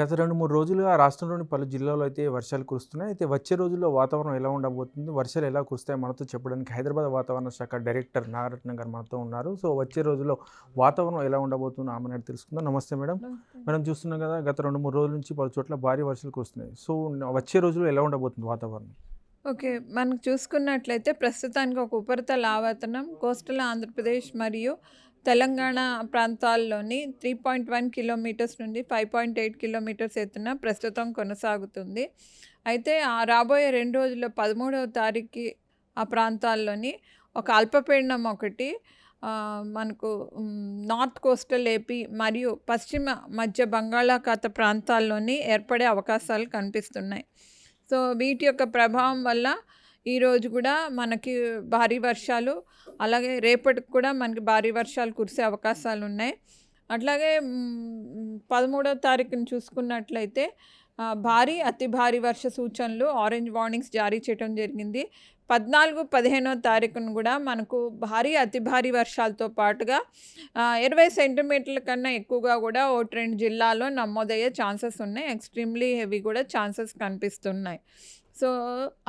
గత రెండు మూడు రోజులుగా రాష్ట్రంలోని పలు జిల్లాల్లో అయితే వర్షాలు కురుస్తున్నాయి. అయితే వచ్చే రోజుల్లో వాతావరణం ఎలా ఉండబోతుంది? వర్షాలు ఎలా కురుస్తాయి? మనతో చెప్పడానికి హైదరాబాద్ వాతావరణ శాఖ డైరెక్టర్ నాగరత్న గారు మనతో ఉన్నారు. సో వచ్చే రోజుల్లో వాతావరణం ఎలా ఉండబోతుందో ఆమె అడిగి తెలుసుకుందాం. నమస్తే మేడం. మేడం చూస్తున్నాం కదా గత రెండు మూడు రోజుల నుంచి పలు చోట్ల భారీ వర్షాలు కురుస్తున్నాయి. సో వచ్చే రోజుల్లో ఎలా ఉండబోతుంది వాతావరణం? ఓకే. మనకు చూసుకున్నట్లయితే ప్రస్తుతానికి ఒక ఉపరితల ఆవర్తనం కోస్టల్ ఆంధ్రప్రదేశ్ మరియు తెలంగాణ ప్రాంతాల్లోని త్రీ పాయింట్ వన్ కిలోమీటర్స్ నుండి ఫైవ్ పాయింట్ ఎయిట్ కిలోమీటర్స్ ఎత్తున ప్రస్తుతం కొనసాగుతుంది. అయితే ఆ రాబోయే రెండు రోజుల్లో పదమూడవ తారీఖు ఆ ప్రాంతాల్లోని ఒక అల్పపీడనం ఒకటి మనకు నార్త్ కోస్టల్ ఏపీ మరియు పశ్చిమ మధ్య బంగాళాఖాత ప్రాంతాల్లోని ఏర్పడే అవకాశాలు కనిపిస్తున్నాయి. సో వీటి యొక్క ప్రభావం వల్ల ఈరోజు కూడా మనకి భారీ వర్షాలు అలాగే రేపటికి కూడా మనకి భారీ వర్షాలు కురిసే అవకాశాలు ఉన్నాయి. అట్లాగే పదమూడవ తారీఖుని చూసుకున్నట్లయితే భారీ అతి భారీ వర్ష సూచనలు ఆరెంజ్ వార్నింగ్స్ జారీ చేయడం జరిగింది. పద్నాలుగు పదిహేనో తారీఖున కూడా మనకు భారీ అతి భారీ వర్షాలతో పాటుగా ఇరవై సెంటీమీటర్ల కన్నా ఎక్కువగా కూడా ఒకటి రెండు జిల్లాల్లో నమోదయ్యే ఛాన్సెస్ ఉన్నాయి. ఎక్స్ట్రీమ్లీ హెవీ కూడా ఛాన్సెస్ కనిపిస్తున్నాయి. సో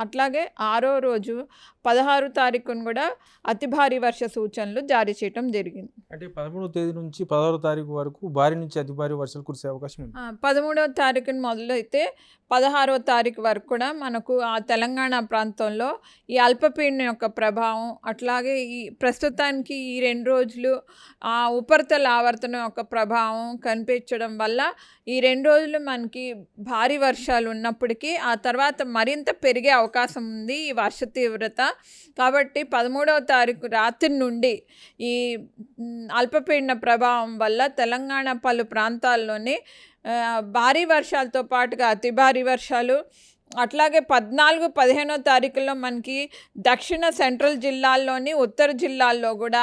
అట్లాగే ఆరో రోజు పదహారు తారీఖున కూడా అతి భారీ వర్ష సూచనలు జారీ చేయటం జరిగింది. అంటే పదమూడవ తేదీ నుంచి పదహారో తారీఖు వరకు భారీ నుంచి అతి భారీ వర్షాలు కురిసే అవకాశం ఉంది. పదమూడవ తారీఖున మొదలైతే పదహారవ తారీఖు వరకు కూడా మనకు ఆ తెలంగాణ ప్రాంతంలో ఈ అల్పపీడనం యొక్క ప్రభావం అట్లాగే ఈ ప్రస్తుతానికి ఈ రెండు రోజులు ఆ ఉపరితల ఆవర్తనం యొక్క ప్రభావం కనిపించడం వల్ల ఈ రెండు రోజులు మనకి భారీ వర్షాలు ఉన్నప్పటికీ ఆ తర్వాత మరింత పెరిగే అవకాశం ఉంది ఈ వర్ష తీవ్రత. కాబట్టి పదమూడవ తారీఖు రాత్రి నుండి ఈ అల్పపీడన ప్రభావం వల్ల తెలంగాణ పలు ప్రాంతాల్లోని భారీ వర్షాలతో పాటుగా అతి భారీ వర్షాలు అట్లాగే పద్నాలుగు పదిహేనో తారీఖుల్లో మనకి దక్షిణ సెంట్రల్ జిల్లాల్లోని ఉత్తర జిల్లాల్లో కూడా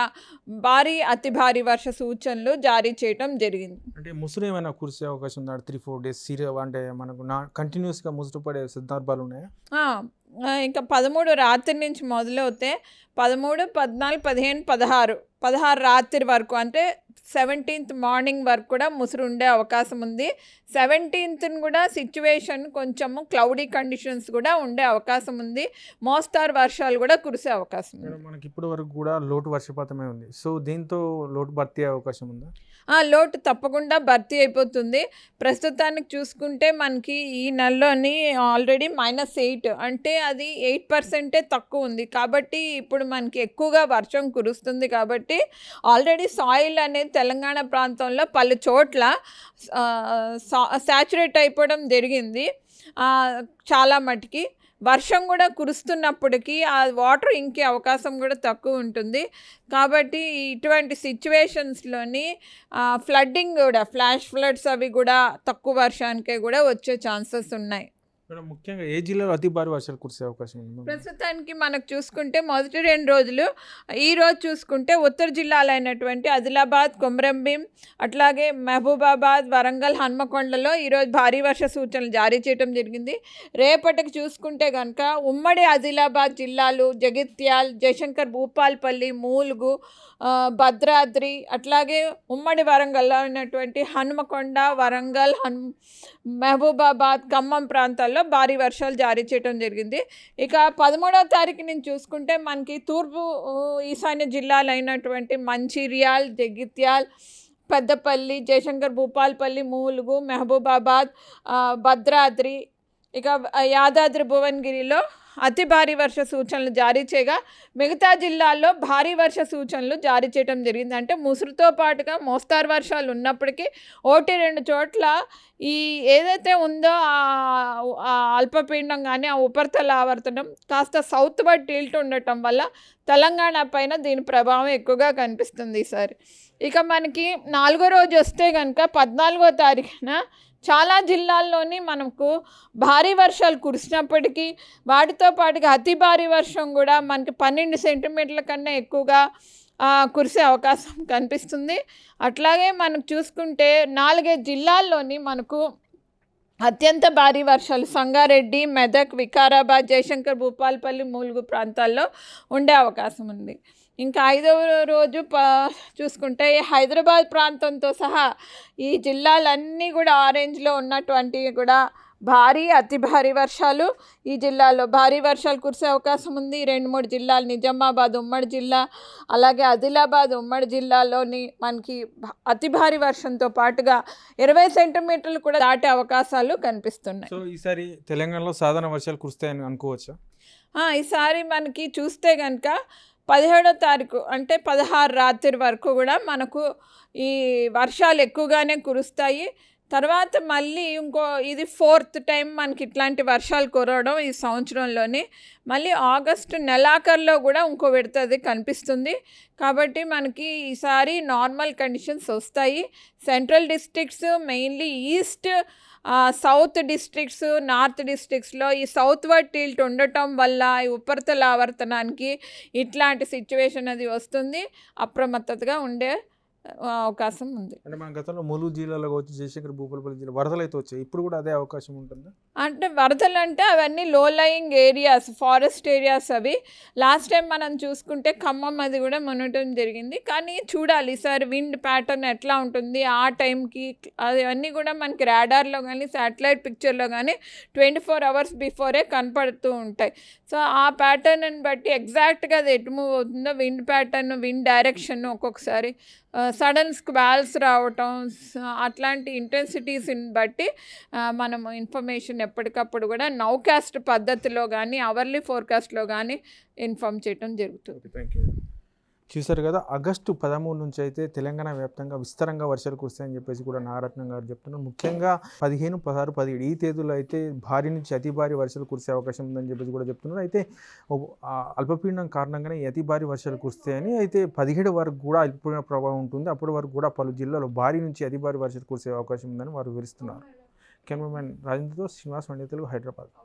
భారీ అతి భారీ వర్ష సూచనలు జారీ చేయటం జరిగింది. అంటే ముసురు ఏమైనా కురిసే అవకాశం ఉందా? త్రీ ఫోర్ డేస్ సీరియస్ అంటే మనకు నా కంటిన్యూస్గా ముసురు పడే సందర్భాలు ఉన్నాయా? ఇంకా పదమూడు రాత్రి నుంచి మొదలవుతే పదమూడు పద్నాలుగు పదిహేను పదహారు పదహారు రాత్రి వరకు అంటే సెవెంటీన్త్ మార్నింగ్ వరకు కూడా ముసురు ఉండే అవకాశం ఉంది. సెవెంటీన్త్ని కూడా సిచ్యువేషన్ కొంచెము క్లౌడీ కండిషన్స్ కూడా ఉండే అవకాశం ఉంది. మోస్తారు వర్షాలు కూడా కురిసే అవకాశం ఉంది. మనకి ఇప్పటి వరకు కూడా లోటు వర్షపాతమే ఉంది. సో దీంతో లోటు భర్తీ అయ్యే అవకాశం ఉందా? ఆ లోటు తప్పకుండా భర్తీ అయిపోతుంది. ప్రస్తుతానికి చూసుకుంటే మనకి ఈ నెలలోని ఆల్రెడీ మైనస్ ఎయిట్ అంటే అది ఎయిట్ పర్సెంటే తక్కువ ఉంది. కాబట్టి ఇప్పుడు మనకి ఎక్కువగా వర్షం కురుస్తుంది కాబట్టి ఆల్రెడీ సాయిల్ అనేది తెలంగాణ ప్రాంతంలో పలు చోట్ల సాచురేట్ అయిపోవడం జరిగింది. చాలా మటుకి. వర్షం కూడా కురుస్తున్నప్పటికీ ఆ వాటర్ ఇంకే అవకాశం కూడా తక్కువ ఉంటుంది. కాబట్టి ఇటువంటి సిచ్యువేషన్స్లోని ఫ్లడ్డింగ్ కూడా ఫ్లాష్ ఫ్లడ్స్ అవి కూడా తక్కువ వర్షానికే కూడా వచ్చే ఛాన్సెస్ ఉన్నాయి. మేడం ముఖ్యంగా ఏ జిల్లాలో అతి భారీ వర్షాలు కురిసే అవకాశం ఉంది ప్రస్తుతానికి మనకు చూసుకుంటే మొదటి రెండు రోజులు ఈ రోజు చూసుకుంటే ఉత్తర జిల్లాలైనటువంటి ఆదిలాబాద్ కొమరంభీం అట్లాగే మహబూబాబాద్ వరంగల్ హన్మకొండలో ఈరోజు భారీ వర్ష సూచనలు జారీ చేయడం జరిగింది. రేపటికి చూసుకుంటే కనుక ఉమ్మడి ఆదిలాబాద్ జిల్లాలు జగిత్యాల్ జయశంకర్ భూపాల్పల్లి మూలుగు భద్రాద్రి అట్లాగే ఉమ్మడి వరంగల్లో ఉన్నటువంటి హనుమకొండ వరంగల్ హన్ మహబూబాబాద్ ఖమ్మం ప్రాంతాల్లో భారీ వర్షాలు జారీ చేయడం జరిగింది. ఇక పదమూడవ తారీఖు నుంచి చూసుకుంటే మనకి తూర్పు ఈశాన్య జిల్లాలైనటువంటి మంచిర్యాల్ జగిత్యాల్ పెద్దపల్లి జయశంకర్ భూపాల్పల్లి మూలుగు మహబూబాబాద్ భద్రాద్రి ఇక యాదాద్రి భువనగిరిలో అతి భారీ వర్ష సూచనలు జారీ చేయగా మిగతా జిల్లాల్లో భారీ వర్ష సూచనలు జారీ చేయడం జరిగింది. అంటే ముసురుతో పాటుగా మోస్తారు వర్షాలు ఉన్నప్పటికీ ఒకటి రెండు చోట్ల ఈ ఏదైతే ఉందో ఆ- అల్పపీండం కానీ ఆ ఉపరితల ఆవర్తనం కాస్త సౌత్ బట్ టిల్ట్ ఉండటం వల్ల తెలంగాణ పైన దీని ప్రభావం ఎక్కువగా కనిపిస్తుంది ఈసారి ఇక మనకి నాలుగో రోజు వస్తే కనుక పద్నాలుగో తారీఖున చాలా జిల్లాల్లోని మనకు భారీ వర్షాలు కురిసినప్పటికీ వాటితో పాటుగా అతి భారీ వర్షం కూడా మనకి పన్నెండు సెంటీమీటర్ల కన్నా ఎక్కువగా కురిసే అవకాశం కనిపిస్తుంది. అట్లాగే మనకు చూసుకుంటే నాలుగైదు జిల్లాల్లోని మనకు అత్యంత భారీ వర్షాలు సంగారెడ్డి మెదక్ వికారాబాద్ జయశంకర్ భూపాల్పల్లి మూలుగు ప్రాంతాల్లో ఉండే అవకాశం ఉంది. ఇంకా ఐదవ రోజు ప చూసుకుంటే హైదరాబాద్ ప్రాంతంతో సహా ఈ జిల్లాలన్నీ కూడా ఆరెంజ్లో ఉన్నటువంటివి కూడా భారీ అతి భారీ వర్షాలు. ఈ జిల్లాలో భారీ వర్షాలు కురిసే అవకాశం ఉంది. రెండు మూడు జిల్లాలు నిజామాబాద్ ఉమ్మడి జిల్లా అలాగే ఆదిలాబాద్ ఉమ్మడి జిల్లాలోని మనకి అతి భారీ వర్షంతో పాటుగా ఇరవై సెంటీమీటర్లు కూడా దాటే అవకాశాలు కనిపిస్తున్నాయి. సో ఈసారి తెలంగాణలో సాధారణ వర్షాలు కురుస్తాయని అనుకోవచ్చా? ఈసారి మనకి చూస్తే కనుక పదిహేడో తారీఖు అంటే పదహారు రాత్రి వరకు కూడా మనకు ఈ వర్షాలు ఎక్కువగానే కురుస్తాయి. తర్వాత మళ్ళీ ఇంకో ఇది ఫోర్త్ టైం మనకి ఇట్లాంటి వర్షాలు కురవడం ఈ సంవత్సరంలోని. మళ్ళీ ఆగస్టు నెలాఖరులో కూడా ఇంకో విడతది కనిపిస్తుంది. కాబట్టి మనకి ఈసారి నార్మల్ కండిషన్స్ వస్తాయి. Central districts mainly east south districts north డిస్ట్రిక్ట్స్లో ఈ సౌత్ వర్డ్ టిల్ట్ ఉండటం వల్ల ఈ ఉపరితల ఆవర్తనానికి ఇట్లాంటి సిచ్యువేషన్ అది వస్తుంది. అప్రమత్తతగా ఉండే అవకాశం ఉంది. అంటే మన గతంలో ములుగు జిల్లాలో వచ్చి జయశంకర్ భూపాలపల్లి జిల్లా వరదలు అయితే వచ్చాయి. ఇప్పుడు కూడా అదే అవకాశం ఉంటుందా? అంటే వరదలు అంటే అవన్నీ low lying areas forest areas అవి. లాస్ట్ టైం మనం చూసుకుంటే ఖమ్మం అది కూడా మునటం జరిగింది. కానీ చూడాలి ఈసారి విండ్ ప్యాటర్న్ ఎట్లా ఉంటుంది ఆ టైంకి అవన్నీ కూడా మనకి రాడార్లో కానీ శాటిలైట్ పిక్చర్లో కానీ ట్వంటీ ఫోర్ అవర్స్ బిఫోరే కనపడుతూ ఉంటాయి. సో ఆ ప్యాటర్న్ని బట్టి ఎగ్జాక్ట్గా అది ఎటు మూవ్ అవుతుందో విండ్ ప్యాటర్న్ విండ్ డైరెక్షన్ ఒక్కొక్కసారి సడన్ స్క్వాల్స్ రావటం అట్లాంటి ఇంటెన్సిటీస్ని బట్టి మనం మనము ఇన్ఫర్మేషన్ ఎప్పటికప్పుడు కూడా నౌకాస్ట్ పద్ధతిలో కానీ అవర్లీ ఫోర్కాస్ట్లో కానీ ఇన్ఫామ్ చేయటం జరుగుతుంది. థ్యాంక్ యూ చూశారు కదా ఆగస్టు పదమూడు నుంచి అయితే తెలంగాణ వ్యాప్తంగా విస్తారంగా వర్షాలు కురుస్తాయని చెప్పేసి కూడా నాగరత్నం గారు చెప్తున్నారు. ముఖ్యంగా పదిహేను పదహారు పదిహేడు ఈ తేదీలో అయితే భారీ నుంచి అతి భారీ వర్షాలు కురిసే అవకాశం ఉందని చెప్పేసి కూడా చెప్తున్నారు. అయితే అల్పపీడనం కారణంగానే అతి భారీ వర్షాలు కురుస్తాయని అయితే పదిహేడు వరకు కూడా అల్పపీడన ప్రభావం ఉంటుంది. అప్పటి వరకు కూడా పలు జిల్లాలో భారీ నుంచి అతి భారీ వర్షాలు కురిసే అవకాశం ఉందని వారు వివరిస్తున్నారు. కెమెరామెన్ రాజేంద్రతో శ్రీనివాస్ వండితలు హైదరాబాద్.